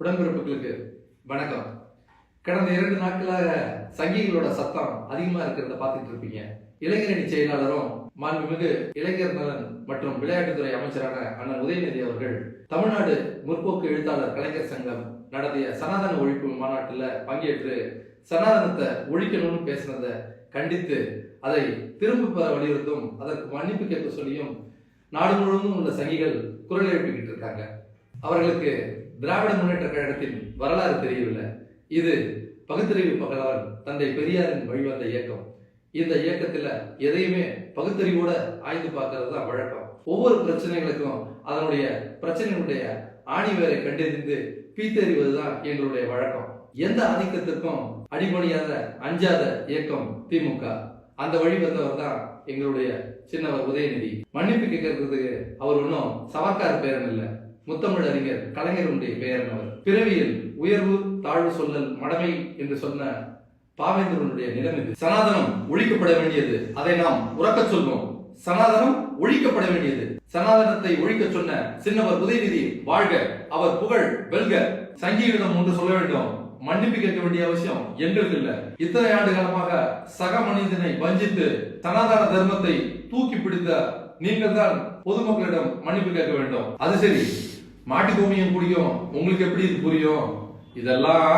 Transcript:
உடன்பிறப்புகளுக்கு வணக்கம். கடந்த இரண்டு நாட்களாக சங்கிகளோட சத்தம் அதிகமா இருக்கிறத பார்த்துட்டு இருப்பீங்க. இளைஞரணி செயலாளரும் மாண்புமிகு இளைஞர் நலன் மற்றும் விளையாட்டுத்துறை அமைச்சரான அண்ணன் உதயநிதி அவர்கள் தமிழ்நாடு முற்போக்கு எழுத்தாளர் கலைஞர் சங்கம் நடத்திய சனாதன ஒழிப்பு மாநாட்டில் பங்கேற்று சனாதனத்தை ஒழிக்கணும்னு பேசினதை கண்டித்து அதை திரும்ப பெற வலியுறுத்தும் அதற்கு மன்னிப்பு கேட்க சொல்லியும் நாடு முழுவதும் உள்ள சங்கிகள் குரல் எழுப்பிக்கிட்டு இருக்காங்க. அவர்களுக்கு திராவிட முன்னேற்ற கழகத்தின் வரலாறு தெரியவில்லை. இது பகுத்தறிவு பகலவன் தந்தை பெரியாரின் வழிவந்த இயக்கம். இந்த இயக்கத்துல எதையுமே பகுத்தறிவோட ஆய்ந்து பார்க்கறது தான் வழக்கம். ஒவ்வொரு பிரச்சனைகளுக்கும் அதனுடைய பிரச்சனையுடைய ஆணிவேரை கண்டறிந்து பீத்தறிவதுதான் எங்களுடைய வழக்கம். எந்த ஆதிக்கத்திற்கும் அடிபணியாத அஞ்சாத இயக்கம் திமுக. அந்த வழி வந்தவர் தான் எங்களுடைய சின்னவர் உதயநிதி. மன்னிப்பு கேட்கறதுக்கு அவர் ஒன்றும் சவர்க்கார் பேரன் இல்லை. முத்தமிழ் அறிஞர் கலைஞருடைய பெயர்னவர் பிறவியில் உயர்வு தாழ்வு சொல்லல் மடமை என்று சொன்ன பாவேந்திரனுடைய நிலம் இது. சனாதனம் ஒழிக்கப்பட வேண்டியது. அதை நாம் உறக்கச் சொல்வோம். சனாதனம் ஒழிக்கப்பட வேண்டியது. சனாதனத்தை ஒழிக்க சொன்ன சின்னவர் உதயநிதி வாழ்க அவர் புகழ் வெல்க. சங்கீதம் ஒன்று சொல்ல வேண்டும். மன்னிப்பு கேட்க வேண்டிய அவசியம் எங்களுக்கு இல்ல. இத்தனை ஆண்டு காலமாக சக மனிதனை வஞ்சித்து சனாதன தர்மத்தை தூக்கி பிடித்த நீங்கள் தான் பொதுமக்களிடம் மன்னிப்பு கேட்க வேண்டும். அது சரி. மாட்டு கோமியம் குடிக்கும் உங்களுக்கு எப்படி இது புரியும்? இதெல்லாம்